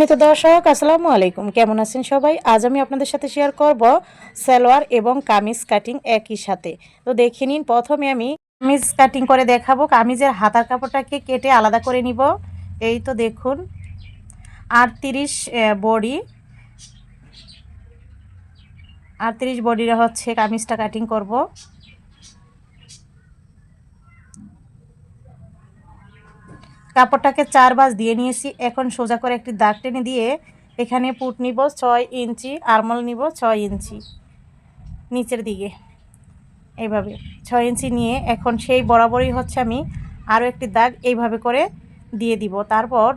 সম্মানিত দর্শক, আসসালামু আলাইকুম। কেমন আছেন সবাই? আজ আমি আপনাদের সাথে শেয়ার করব সালোয়ার এবং কামিজ কাটিং একই সাথে। তো দেখে নিন, প্রথমে আমি কামিজ কাটিং করে দেখাবো। কামিজের হাতার কাপড়টাকে কেটে আলাদা করে নিব। এই তো দেখুন, আটত্রিশ বডি। আটত্রিশ বডির হচ্ছে কামিজটা কাটিং করব। কাপড়টাকে চার বাস দিয়ে নিয়েছি। এখন সোজা করে একটি দাগ টেনে দিয়ে এখানে পুট নিব ছয় ইঞ্চি, আরমল নিব ছয় ইঞ্চি। নিচের দিকে। এইভাবে ছয় ইঞ্চি নিয়ে এখন সেই বরাবরই হচ্ছে আমি আরও একটি দাগ এইভাবে করে দিয়ে দিব। তারপর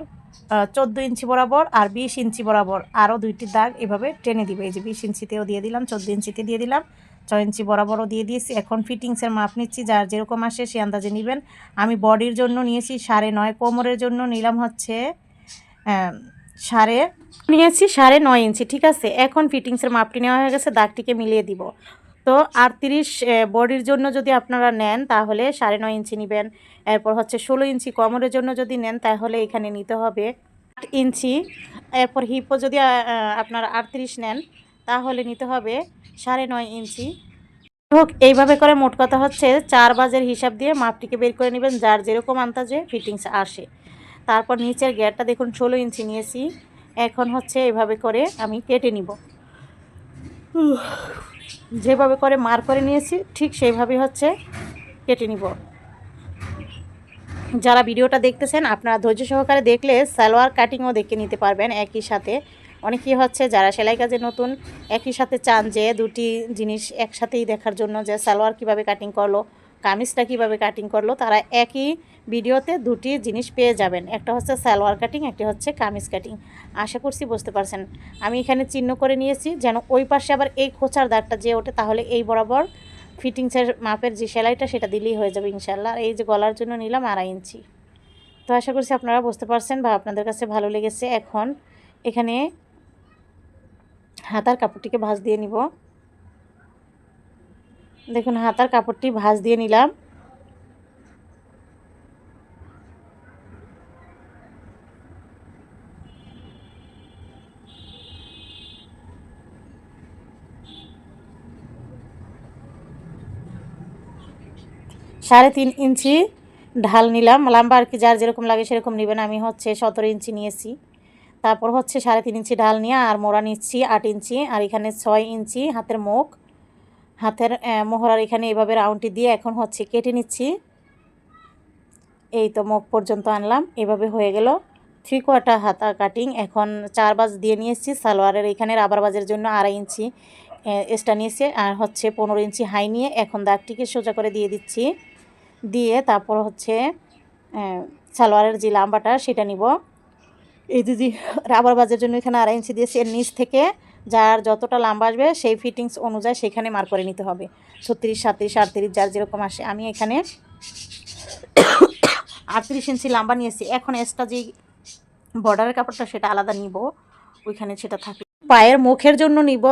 চোদ্দ ইঞ্চি বরাবর আর বিশ ইঞ্চি বরাবর আরও দুইটি দাগ এভাবে টেনে দিবে। এই যে বিশ ইঞ্চিতেও দিয়ে দিলাম, চোদ্দ ইঞ্চিতে দিয়ে দিলাম। ছয় ইঞ্চি বরাবরও দিয়ে দিয়েছি। এখন ফিটিংসের মাপ নিচ্ছি, যার যেরকম আসে সে আন্দাজে নেবেন। আমি বডির জন্য নিয়েছি সাড়ে নয়, কোমরের জন্য নিলাম হচ্ছে সাড়ে নিয়েছি সাড়ে নয় ইঞ্চি, ঠিক আছে? এখন ফিটিংসের মাপটি নেওয়া হয়ে গেছে, দাগটিকে মিলিয়ে দিব। তো আটত্রিশ বডির জন্য যদি আপনারা নেন, তাহলে সাড়ে নয় ইঞ্চি নেবেন। এরপর হচ্ছে ষোলো ইঞ্চি কোমরের জন্য যদি নেন, তাহলে এখানে নিতে হবে আট ইঞ্চি। এরপর হিপও যদি আপনারা আটত্রিশ নেন তাহলে নিতে হবে সাড়ে নয় ইঞ্চি। হোক এইভাবে করে মোট কথা হচ্ছে চার বাজের হিসাব দিয়ে মাপটিকে বের করে নেবেন, যার যেরকম আন্দাজে ফিটিংস আসে। তারপর নিচের গ্যাটটা দেখুন, ষোলো ইঞ্চি নিয়েছি। এখন হচ্ছে এভাবে করে আমি কেটে নিব। যেভাবে করে মার করে নিয়েছি, ঠিক সেইভাবে হচ্ছে কেটে নিব। যারা ভিডিওটা দেখতেছেন, আপনারা ধৈর্য সহকারে দেখলে সালোয়ার কাটিংও দেখে নিতে পারবেন একই সাথে। অনেকেই হচ্ছে যারা সেলাই কাজে নতুন, একই সাথে চান যে দুটি জিনিস একসাথেই দেখার জন্য যে সালোয়ার কীভাবে কাটিং করল, কামিজটা কীভাবে কাটিং করল, তারা একই ভিডিওতে দুটি জিনিস পেয়ে যাবেন। একটা হচ্ছে সালোয়ার কাটিং একটা হচ্ছে কামিজ কাটিং আশা করছি বুঝতে পারছেন। আমি এখানে চিহ্ন করে নিয়েছি, যেন ওই পাশে আবার এই খোঁচার দাগটা যে ওঠে, তাহলে এই বরাবর ফিটিংসের মাপের যে সেলাইটা, সেটা দিলেই হয়ে যাবে ইনশাল্লাহ এই যে গলার জন্য নিলাম আড়াই ইঞ্চি। তো আশা করছি আপনারা বুঝতে পারছেন বা আপনাদের কাছে ভালো লেগেছে। এখন এখানে হাতার কাপড়টিকে ভাঁজ দিয়ে নিব। দেখুন, হাতার কাপড়টি ভাঁজ দিয়ে নিলাম। সাড়ে তিন ইঞ্চি ঢাল নিলাম। লম্বা আর কি, যার যেরকম লাগে সেরকম নেবেন। আমি হচ্ছে সতেরো ইঞ্চি নিয়েছি। তারপর হচ্ছে সাড়ে তিন ইঞ্চি ঢাল নিয়ে আর মোড়া নিচ্ছি আট ইঞ্চি, আর এখানে ছয় ইঞ্চি হাতের মুখ। হাতের মোহরার এখানে এভাবে রাউন্ডটি দিয়ে এখন হচ্ছে কেটে নিচ্ছি। এই তো মুখ পর্যন্ত আনলাম, এভাবে হয়ে গেল। থ্রি কোয়ার্টার হাতা কাটিং, এখন চার বাজ দিয়ে নিয়েছি, সালোয়ারের এখানে রাবার বাজের জন্য আড়াই ইঞ্চি এক্সট্রা নিয়েছে, আর হচ্ছে পনেরো ইঞ্চি হাই নিয়ে এখন দাগটিকে সোজা করে দিয়ে দিচ্ছি। দিয়ে তারপর হচ্ছে সালোয়ারের যে লাম্বাটা সেটা নিব। এই দিদি রাবার বাজের জন্য এখানে আড়াই ইঞ্চি দিয়েছি এর নিচ থেকে যার যতটা লম্বা আসবে সেই ফিটিংস অনুযায়ী সেখানে মার করে নিতে হবে। ছত্রিশ সাতত্রিশ আটত্রিশ, যার যেরকম আসে। আমি এখানে আটত্রিশ ইঞ্চি লম্বা নিয়েছি। এখন এক্সট্রা যে বর্ডারের কাপড়টা সেটা আলাদা নিব। ওইখানে সেটা থাকে। পায়ের মুখের জন্য নিব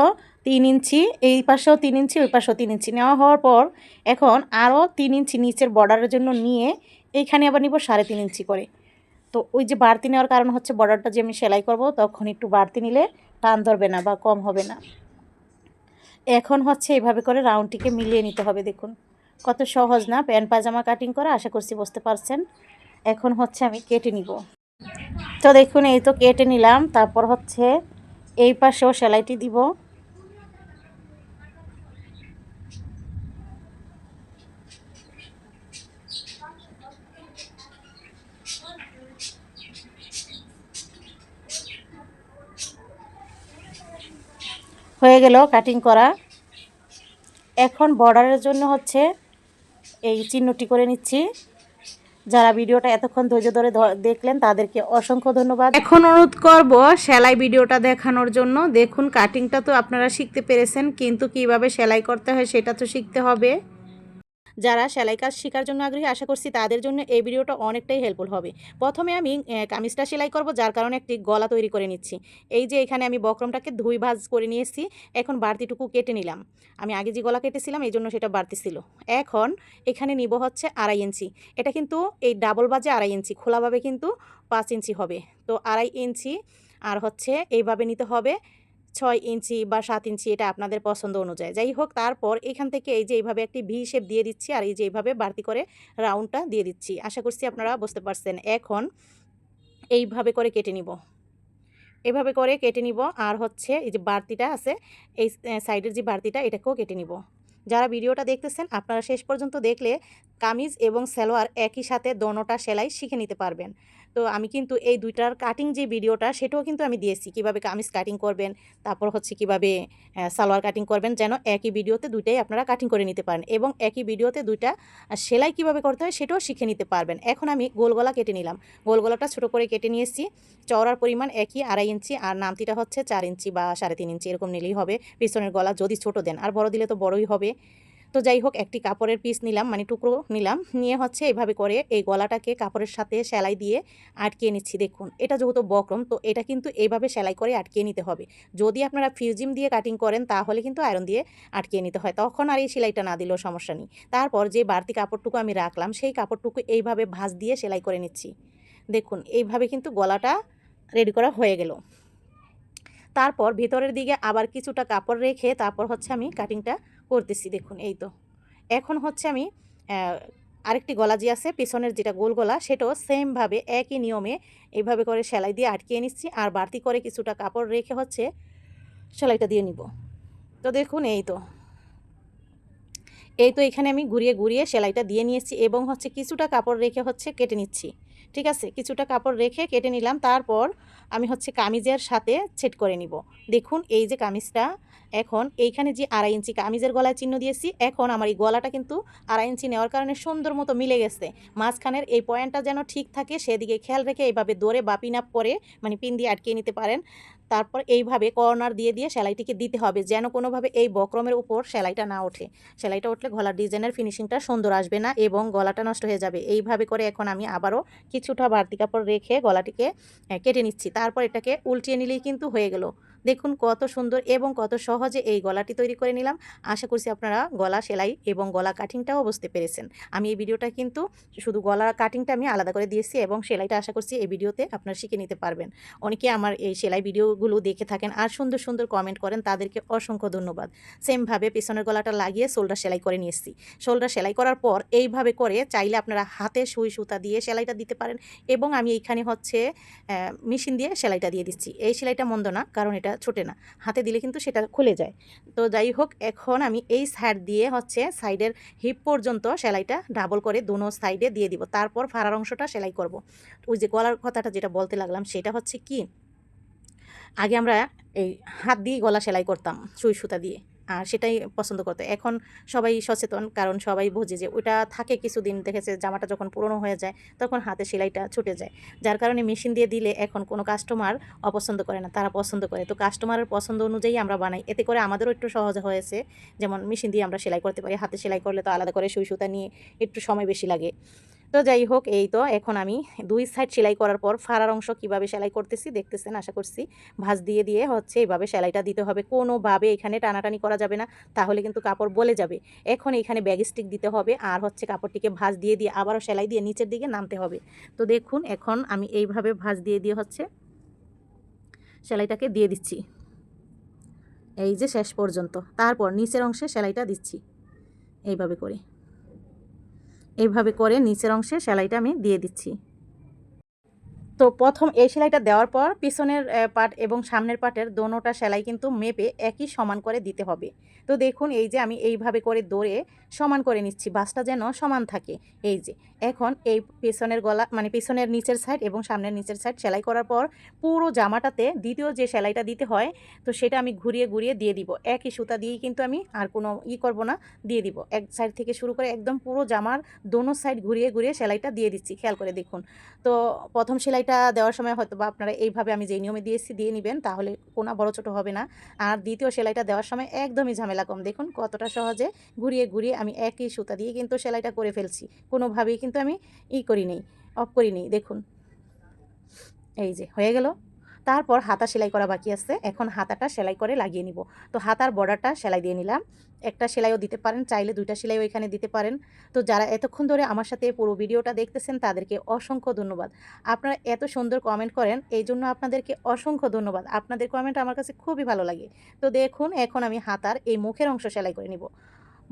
তিন ইঞ্চি। এই পাশেও তিন ইঞ্চি, ওই পাশেও তিন ইঞ্চি। নেওয়া হওয়ার পর এখন আরও তিন ইঞ্চি নিচের বর্ডারের জন্য নিয়ে এইখানে আবার নিব সাড়ে তিন ইঞ্চি করে। তো ওই যে বাড়তি নেওয়ার কারণ হচ্ছে বর্ডারটা যে আমি সেলাই করব, তখন একটু বাড়তি নিলে টান ধরবে না বা কম হবে না। এখন হচ্ছে এভাবে করে রাউন্ডটিকে মিলিয়ে নিতে হবে, দেখুন। কত সহজ না, প্যান্ট পাজামা কাটিং করা, আশা করছি বুঝতে পারছেন। এখন হচ্ছে আমি কেটে নিব। তো দেখুন, এই তো কেটে নিলাম, তারপর হচ্ছে এই পাশেও সেলাইটি দিব। হয়ে গেল কাটিং করা। এখন বর্ডারের জন্য হচ্ছে এই চিহ্নটি করে নিচ্ছি। যারা ভিডিওটা এতক্ষণ ধৈর্য ধরে দেখলেন, তাদেরকে অসংখ্য ধন্যবাদ। এখন অনুরোধ করব সেলাই ভিডিওটা দেখানোর জন্য। দেখুন কাটিংটা তো আপনারা শিখতে পেরেছেন, কিন্তু কীভাবে সেলাই করতে হয় সেটা তো শিখতে হবে। যারা সেলাই কাজ শেখার জন্য আগ্রহী, আশা করছি তাদের জন্য এই ভিডিওটা অনেকটাই হেল্পফুল হবে। প্রথমে আমি কামিজটা সেলাই করব, যার কারণে একটি গলা তৈরি করে নিচ্ছি। এই যে এখানে আমি বক্রমটাকে ধুই ভাজ করে নিয়েছি, এখন বাড়তিটুকু কেটে নিলাম। আমি আগে যে গলা কেটেছিলাম, এই জন্য সেটা বাড়তি ছিল এখন এখানে নিব হচ্ছে আড়াই ইঞ্চি। এটা কিন্তু এই ডাবল বাজে আড়াই ইঞ্চি, খোলাভাবে কিন্তু পাঁচ ইঞ্চি হবে। তো আড়াই ইঞ্চি, আর হচ্ছে এইভাবে নিতে হবে ছয় ইঞ্চি বা সাত ইঞ্চি এটা আপনাদের পছন্দ অনুযায়ী। যাই হোক, তারপর এখান থেকে এই যে এইভাবে একটি ভি শেপ দিয়ে দিচ্ছি আর এই যে এইভাবে বাড়তি করে রাউন্ডটা দিয়ে দিচ্ছি। আশা করছি আপনারা বুঝতে পারছেন। এখন এইভাবে করে কেটে নিব। এভাবে করে কেটে নিব আর হচ্ছে এই যে বাড়তিটা আছে, এই সাইডের যে বাড়তিটা এটাকেও কেটে নিব। যারা ভিডিওটা দেখতেছেন, আপনারা শেষ পর্যন্ত দেখলে কামিজ এবং সালোয়ার একই সাথে দোনোটা সেলাই শিখে নিতে পারবেন। তো আমি কিন্তু এই দুইটার কাটিং যে ভিডিওটা সেটাও কিন্তু আমি দিয়েছি। কীভাবে কামিজ কাটিং করবেন, তারপর হচ্ছে কীভাবে সালোয়ার কাটিং করবেন, যেন একই ভিডিওতে দুইটাই আপনারা কাটিং করে নিতে পারেন এবং একই ভিডিওতে দুইটা সেলাই কীভাবে করতে হয় সেটাও শিখে নিতে পারবেন। এখন আমি গোল গলা কেটে নিলাম। গোল গলাটা ছোটো করে কেটে নিয়েছি। চওড়ার পরিমাণ একই, আড়াই ইঞ্চি, আর নামতিটা হচ্ছে চার ইঞ্চি বা সাড়ে তিন ইঞ্চি, এরকম নিলেই হবে। পিছনের গলা যদি ছোট দেন, আর বড় দিলে তো বড়ই হবে। তো যাই হোক, একটি কাপড়ের পিস নিলাম মানে টুকরো নিলাম, নিয়ে হচ্ছে এইভাবে করে এই গলাটাকে কাপড়ের সাথে সেলাই দিয়ে আটকিয়ে নিচ্ছি। দেখুন, এটা যেহেতু বক্রম, তো এটা কিন্তু এইভাবে সেলাই করে আটকিয়ে নিতে হবে। যদি আপনারা ফিউজিম দিয়ে কাটিং করেন, তাহলে কিন্তু আয়রন দিয়ে আটকিয়ে নিতে হয়। তখন আর এই সেলাইটা না দিলেও সমস্যা নেই। তারপর যে বাড়তি কাপড়টুকু আমি রাখলাম, সেই কাপড়টুকু এইভাবে ভাঁজ দিয়ে সেলাই করে নিচ্ছি। দেখুন, এইভাবে কিন্তু গলাটা রেডি করা হয়ে গেল। তারপর ভিতরের দিকে আবার কিছুটা কাপড় রেখে তারপর হচ্ছে আমি কাটিংটা করতেছি দেখুন, এই তো। এখন হচ্ছে আমি আরেকটি গলা যে আছে, পিছনের যেটা গোল গলা, সেটাও সেমভাবে একই নিয়মে এইভাবে করে সেলাই দিয়ে আটকিয়ে নিচ্ছি, আর বাড়তি করে কিছুটা কাপড় রেখে হচ্ছে সেলাইটা দিয়ে নিব। তো দেখুন, এই তো। এই তো এখানে আমি ঘুরিয়ে ঘুরিয়ে সেলাইটা দিয়ে নিয়েছি এবং হচ্ছে কিছুটা কাপড় রেখে হচ্ছে কেটে নিচ্ছি, ঠিক আছে? কিছুটা কাপড় রেখে কেটে নিলাম, তারপর আমি হচ্ছে কামিজের সাথে ছেট করে নিব। দেখুন, এই যে কামিজটা এখন এইখানে যে আড়াই ইঞ্চি কামিজের গলায় চিহ্ন দিয়েছি, এখন আমার এই গলাটা কিন্তু আড়াই ইঞ্চি নেওয়ার কারণে সুন্দর মতো মিলে গেছে। মাঝখানের এই পয়েন্টটা যেন ঠিক থাকে, সেদিকে খেয়াল রেখে এইভাবে দৌড়ে বা পিন আপ করে মানে পিন দিয়ে আটকিয়ে নিতে পারেন। তারপর এইভাবে কর্নার দিয়ে দিয়ে সেলাইটিকে দিতে হবে, যেন কোনোভাবে এই বক্রমের উপর সেলাইটা না ওঠে। সেলাইটা উঠলে গলার ডিজাইনের ফিনিশিংটা সুন্দর আসবে না এবং গলাটা নষ্ট হয়ে যাবে। এইভাবে করে এখন আমি আবারও কিছুটা বাড়তি কাপড় রেখে গলাটিকে কেটে নিচ্ছি। তারপর এটাকে উল্টিয়ে নিলেই কিন্তু হয়ে গেল। দেখুন কত সুন্দর এবং কত সহজে এই গলাটি তৈরি করে নিলাম। আশা করছি আপনারা গলা সেলাই এবং গলা কাটিংটাও বুঝতে পেরেছেন। আমি এই ভিডিওটা কিন্তু শুধু গলা কাটিংটা আমি আলাদা করে দিয়েছি এবং সেলাইটা আশা করছি এই ভিডিওতে আপনারা শিখে নিতে পারবেন। অনেকে আমার এই সেলাই ভিডিওগুলো দেখে থাকেন আর সুন্দর সুন্দর কমেন্ট করেন, তাদেরকে অসংখ্য ধন্যবাদ। সেমভাবে পেছনের গলাটা লাগিয়ে শোল্ডার সেলাই করে নিয়ে এসেছি। শোল্ডার সেলাই করার পর এইভাবে করে চাইলে আপনারা হাতে সুই সুতা দিয়ে সেলাইটা দিতে পারেন এবং আমি এইখানে হচ্ছে মেশিন দিয়ে সেলাইটা দিয়ে দিচ্ছি। এই সেলাইটা মন্দ না, কারণ এটা ছোটে না, হাতে দিলে কিন্তু সেটা খুলে যায়। তো যাই হোক, এখন আমি এই সাইড দিয়ে হচ্ছে সাইডের হিপ পর্যন্ত সেলাইটা ডাবল করে দুনো সাইডে দিয়ে দিব। তারপর ফাড়ার অংশটা সেলাই করব। ওই যে গলার কথাটা যেটা বলতে লাগলাম, সেটা হচ্ছে কি, আগে আমরা এই হাত দিয়ে গলা সেলাই করতাম, সুই সুতা দিয়ে। সেটাই পছন্দ করতো। এখন সবাই সচেতন, কারণ সবাই বোঝে যে ওটা থাকে কিছুদিন, দেখেছে জামাটা যখন পুরনো হয়ে যায়, তখন হাতে সেলাইটা ছুটে যায়। যার কারণে মেশিন দিয়ে দিলে এখন কোনো কাস্টমার অপছন্দ করে না, তারা পছন্দ করে। তো কাস্টমারের পছন্দ অনুযায়ী আমরা বানাই। এতে করে আমাদেরও একটু সহজ হয়েছে। যেমন মেশিন দিয়ে আমরা সেলাই করতে পারি, হাতে সেলাই করলে তো আলাদা করে সুই সুতা নিয়ে একটু সময় বেশি লাগে। তো যাই হোক, এই তো এখন আমি দুই সাইড সেলাই করার পর ফাড়ার অংশ কীভাবে সেলাই করতেছি দেখতেছেন, আশা করছি ভাঁজ দিয়ে দিয়ে হচ্ছে এইভাবে সেলাইটা দিতে হবে। কোনোভাবে এখানে টানাটানি করা যাবে না, তাহলে কিন্তু কাপড় বলে যাবে। এখন এখানে ব্যাগ স্টিক দিতে হবে আর হচ্ছে কাপড়টিকে ভাঁজ দিয়ে দিয়ে আবারও সেলাই দিয়ে নিচের দিকে নামতে হবে। তো দেখুন, এখন আমি এইভাবে ভাঁজ দিয়ে দিয়ে হচ্ছে সেলাইটাকে দিয়ে দিচ্ছি। এই যে শেষ পর্যন্ত, তারপর নিচের অংশে সেলাইটা দিচ্ছি। এইভাবে করে। এইভাবে করে নিচের অংশে সেলাইটা আমি দিয়ে দিচ্ছি। তো প্রথম এই সেলাইটা দেওয়ার পর পিছনের পাট এবং সামনের পাটের দোনোটা সেলাই কিন্তু মেপে একই সমান করে দিতে হবে। তো দেখুন এই যে আমি এইভাবে করে দৌড়ে সমান করে নিচ্ছি, বাসটা যেন সমান থাকে। এই যে, এখন এই পেছনের গলা মানে পেছনের নিচের সাইড এবং সামনের নিচের সাইড সেলাই করার পর পুরো জামাটাতে দ্বিতীয় যে সেলাইটা দিতে হয়, তো সেটা আমি ঘুরিয়ে ঘুরিয়ে দিয়ে দিব। একই সুতা দিয়েই কিন্তু আমি আর কোনো ই করব না, দিয়ে দিব। এক সাইড থেকে শুরু করে একদম পুরো জামার দোনো সাইড ঘুরিয়ে ঘুরিয়ে সেলাইটা দিয়ে দিচ্ছি, খেয়াল করে দেখুন। তো প্রথম সেলাইটা দেওয়ার সময় হয়তো বা আপনারা এইভাবে আমি যেই নিয়মে দিয়েছি, দিয়ে নেবেন, তাহলে কোনো বড় ছোটো হবে না। আর দ্বিতীয় সেলাইটা দেওয়ার সময় একদমই ঝামেলা কম। দেখুন কতটা সহজে ঘুরিয়ে ঘুরিয়ে আমি একই সুতা দিয়ে কিন্তু সেলাইটা করে ফেলছি। কোনোভাবেই কিন্তু আমি ই করি নেই, অফ করি নেই, দেখুন। এই যে, হয়ে গেল। তারপর হাতা সেলাই করা বাকি আছে। এখন হাতাটা সেলাই করে লাগিয়ে নিব। তো হাতার বর্ডারটা সেলাই দিয়ে নিলাম। একটা সেলাইও দিতে পারেন, চাইলে দুইটা সেলাইও এখানে দিতে পারেন। তো যারা এতক্ষণ ধরে আমার সাথে পুরো ভিডিওটা দেখতেছেন, তাদেরকে অসংখ্য ধন্যবাদ। আপনারা এত সুন্দর কমেন্ট করেন, এই জন্য আপনাদেরকে অসংখ্য ধন্যবাদ। আপনাদের কমেন্ট আমার কাছে খুবই ভালো লাগে। তো দেখুন, এখন আমি হাতার এই মুখের অংশ সেলাই করে নিব।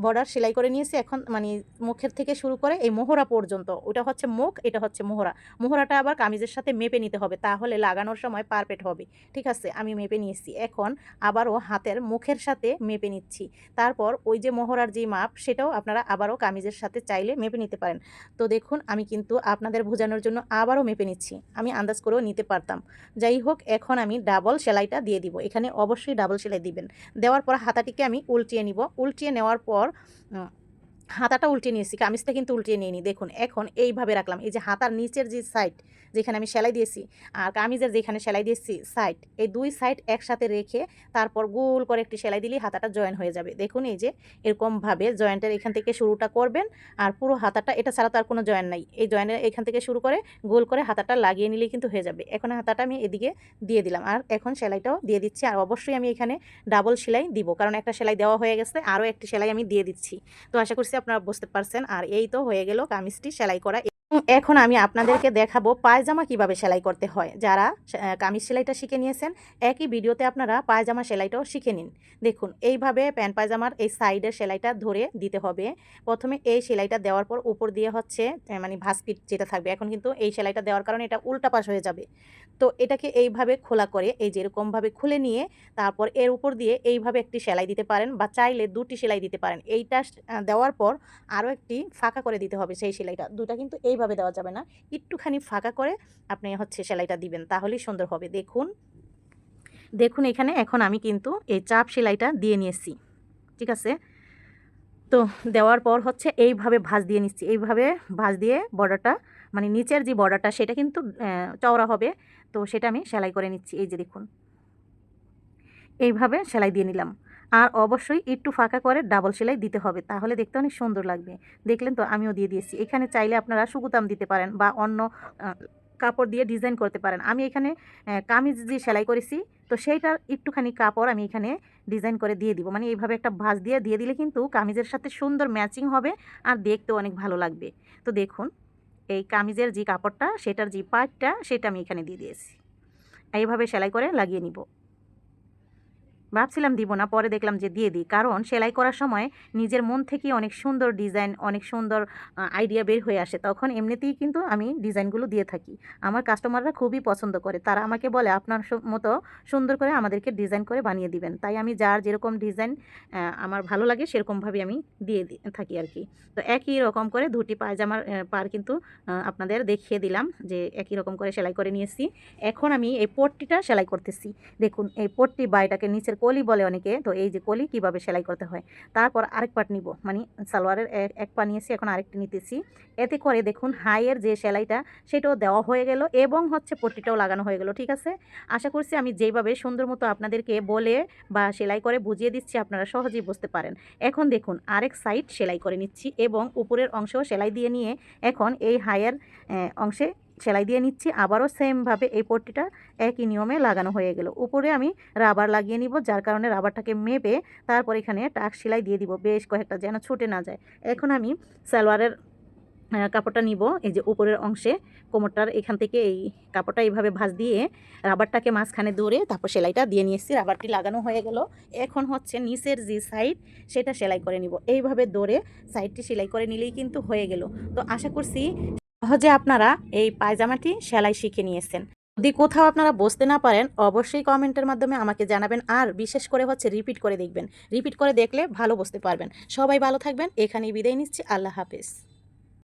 বর্ডার সেলাই করে নিয়েছি। এখন মানে মুখের থেকে শুরু করে এই মোহরা পর্যন্ত। ওটা হচ্ছে মুখ, এটা হচ্ছে মোহরা। মোহরাটা আবার কামিজের সাথে মেপে নিতে হবে, তাহলে লাগানোর সময় পারফেক্ট হবে। ঠিক আছে, আমি মেপে নিয়েছি। এখন আবারও হাতের মুখের সাথে মেপে নিচ্ছি। তারপর ওই যে মোহরার যে মাপ, সেটাও আপনারা আবারও কামিজের সাথে চাইলে মেপে নিতে পারেন। তো দেখুন, আমি কিন্তু আপনাদের বোঝানোর জন্য আবারও মেপে নিচ্ছি। আমি আন্দাজ করেও নিতে পারতাম। যাই হোক, এখন আমি ডাবল সেলাইটা দিয়ে দিব। এখানে অবশ্যই ডাবল সেলাই দিবেন। দেওয়ার পর হাতাটিকে আমি উল্টিয়ে নিব। উল্টিয়ে নেওয়ার পর 嗯 হাতাটা উল্টে নিয়েছি, কামিজটা কিন্তু উল্টিয়ে নিয়ে নি দেখুন, এখন এইভাবে রাখলাম। এই যে হাতার নিচের যে সাইড যেখানে আমি সেলাই দিয়েছি আর কামিজের যেখানে সেলাই দিয়েছি সাইড এই দুই সাইড একসাথে রেখে তারপর গোল করে একটি সেলাই দিলেই হাতাটা জয়েন হয়ে যাবে। দেখুন, এই যে এরকমভাবে জয়েন্টের এখান থেকে শুরুটা করবেন আর পুরো হাতাটা, এটা ছাড়া তো আর কোনো জয়েন নাই। এই জয়েন্টের এখান থেকে শুরু করে গোল করে হাতাটা লাগিয়ে নিলেই কিন্তু হয়ে যাবে। এখন হাতাটা আমি এদিকে দিয়ে দিলাম আর এখন সেলাইটাও দিয়ে দিচ্ছি আর অবশ্যই আমি এখানে ডাবল সেলাই দিব কারণ একটা সেলাই দেওয়া হয়ে গেছে, আরও একটি সেলাই আমি দিয়ে দিচ্ছি। তো আশা করছি আপনারা বুঝতে পারছেন। আর এই তো হয়ে গেল কামিজটি সেলাই করা। এখন আমি আপনাদেরকে দেখাবো পায়জামা কীভাবে সেলাই করতে হয়। যারা কামিজ সেলাইটা শিখে নিয়েছেন, একই ভিডিওতে আপনারা পায়জামা সেলাইটাও শিখে নিন। দেখুন, এইভাবে প্যান্ট পায়জামার এই সাইডের সেলাইটা ধরে দিতে হবে। প্রথমে এই সেলাইটা দেওয়ার পর উপর দিয়ে হচ্ছে মানে ভাসপিট যেটা থাকবে, এখন কিন্তু এই সেলাইটা দেওয়ার কারণে এটা উল্টা পাশ হয়ে যাবে। তো এটাকে এইভাবে খোলা করে, এই যেরকমভাবে খুলে নিয়ে, তারপর এর উপর দিয়ে এইভাবে একটি সেলাই দিতে পারেন বা চাইলে দুটি সেলাই দিতে পারেন। এইটা দেওয়ার পর আরও একটি ফাঁকা করে দিতে হবে সেই সেলাইটা। দুটা কিন্তু এইভাবে দেওয়া যাবে না। একটুখানি ফাঁকা করে আপনি হচ্ছে সেলাইটা দিবেন, তাহলেই সুন্দর হবে। দেখুন দেখুন এখানে এখন আমি কিন্তু এই চাপ সেলাইটা দিয়ে নিয়েছি, ঠিক আছে? তো দেওয়ার পর হচ্ছে এইভাবে ভাঁজ দিয়ে নিচ্ছি। এইভাবে ভাঁজ দিয়ে বর্ডারটা মানে নিচের যে বর্ডারটা, সেটা কিন্তু চওড়া হবে। তো সেটা আমি সেলাই করে নিচ্ছি। এই যে দেখুন, এইভাবে সেলাই দিয়ে নিলাম। আর অবশ্যই একটু ফাঁকা করে ডাবল সেলাই দিতে হবে, তাহলে দেখতে অনেক সুন্দর লাগবে। দেখলেন তো, আমিও দিয়ে দিয়েছি। এখানে চাইলে আপনারা সুগুতাম দিতে পারেন বা অন্য কাপড় দিয়ে ডিজাইন করতে পারেন। আমি এখানে কামিজ যে সেলাই করেছি, তো সেইটার একটুখানি কাপড় আমি এখানে ডিজাইন করে দিয়ে দিব। মানে এইভাবে একটা ভাঁজ দিয়ে দিয়ে দিলে কিন্তু কামিজের সাথে সুন্দর ম্যাচিং হবে আর দেখতেও অনেক ভালো লাগবে। তো দেখুন, এই কামিজের যে কাপড়টা, সেটার যে পার্টটা সেটা আমি এখানে দিয়ে দিয়েছি। এইভাবে সেলাই করে লাগিয়ে নিব। ভাবছিলাম দিব না, পরে দেখলাম যে দিয়ে দিই। কারণ সেলাই করার সময় নিজের মন থেকেই অনেক সুন্দর ডিজাইন অনেক সুন্দর আইডিয়া বের হয়ে আসে। তখন এমনিতেই কিন্তু আমি ডিজাইনগুলো দিয়ে থাকি। আমার কাস্টমাররা খুবই পছন্দ করে। তারা আমাকে বলে, আপনার মতো সুন্দর করে আমাদেরকে ডিজাইন করে বানিয়ে দিবেন। তাই আমি যার যেরকম ডিজাইন আমার ভালো লাগে সেরকমভাবে আমি দিয়ে থাকি আর কি। তো একই রকম করে দুটি পায়জামার পার কিন্তু আপনাদের দেখিয়ে দিলাম যে একই রকম করে সেলাই করে নিয়েছি। এখন আমি এই পট্টিটা সেলাই করতেছি। দেখুন, এই পট্টি বা এটাকে নিচের কলি বলে অনেকে। তো এই যে কলি কীভাবে সেলাই করতে হয়? তারপর আরেক পাট নিব। মানে সালোয়ারের এক- পা নিয়েছি, এখন আরেকটি নিতেছি। এতে করে দেখুন, হাইয়ের যে সেলাইটা, সেটাও দেওয়া হয়ে গেল এবং হচ্ছে পট্টিটাও লাগানো হয়ে গেল, ঠিক আছে? আশা করছি আমি যেভাবে সুন্দর মতো আপনাদেরকে বলে বা সেলাই করে বুঝিয়ে দিচ্ছি, আপনারা সহজেই বুঝতে পারেন। এখন দেখুন, আরেক সাইড সেলাই করে নিচ্ছি এবং উপরের অংশেও সেলাই দিয়ে নিয়ে এখন এই হাইয়ের অংশে সেলাই দিয়ে নিচ্ছি। আবারও সেমভাবে এই পট্টিটা একই নিয়মে লাগানো হয়ে গেল। উপরে আমি রাবার লাগিয়ে নিব, যার কারণে রাবারটাকে মেপে তারপর এখানে টাক সেলাই দিয়ে দিব। বেশ কয়েকটা যেন ছুটে না যায়। এখন আমি সালোয়ারের কাপড়টা নিব। এই যে উপরের অংশে কোমরটার এখান থেকে এই কাপড়টা এইভাবে ভাঁজ দিয়ে রাবারটাকে মাঝখানে ধরে তারপর সেলাইটা দিয়ে নিয়েছি। রাবারটি লাগানো হয়ে গেল। এখন হচ্ছে নিচের যে সাইড, সেটা সেলাই করে নিব। এইভাবে ধরে সাইডটি সেলাই করে নিলেই কিন্তু হয়ে গেল। তো আশা করছি সহজে আপনারা এই পায়জামাটি সেলাই শিখে নিয়েছেন। যদি কোথাও আপনারা বসতে না পারেন, অবশ্যই কমেন্টের মাধ্যমে আমাকে জানাবেন। আর বিশেষ করে হচ্ছে রিপিট করে দেখবেন। রিপিট করে দেখলে ভালো বসতে পারবেন। সবাই ভালো থাকবেন। এখানেই বিদায় নিচ্ছি। আল্লাহ হাফেজ।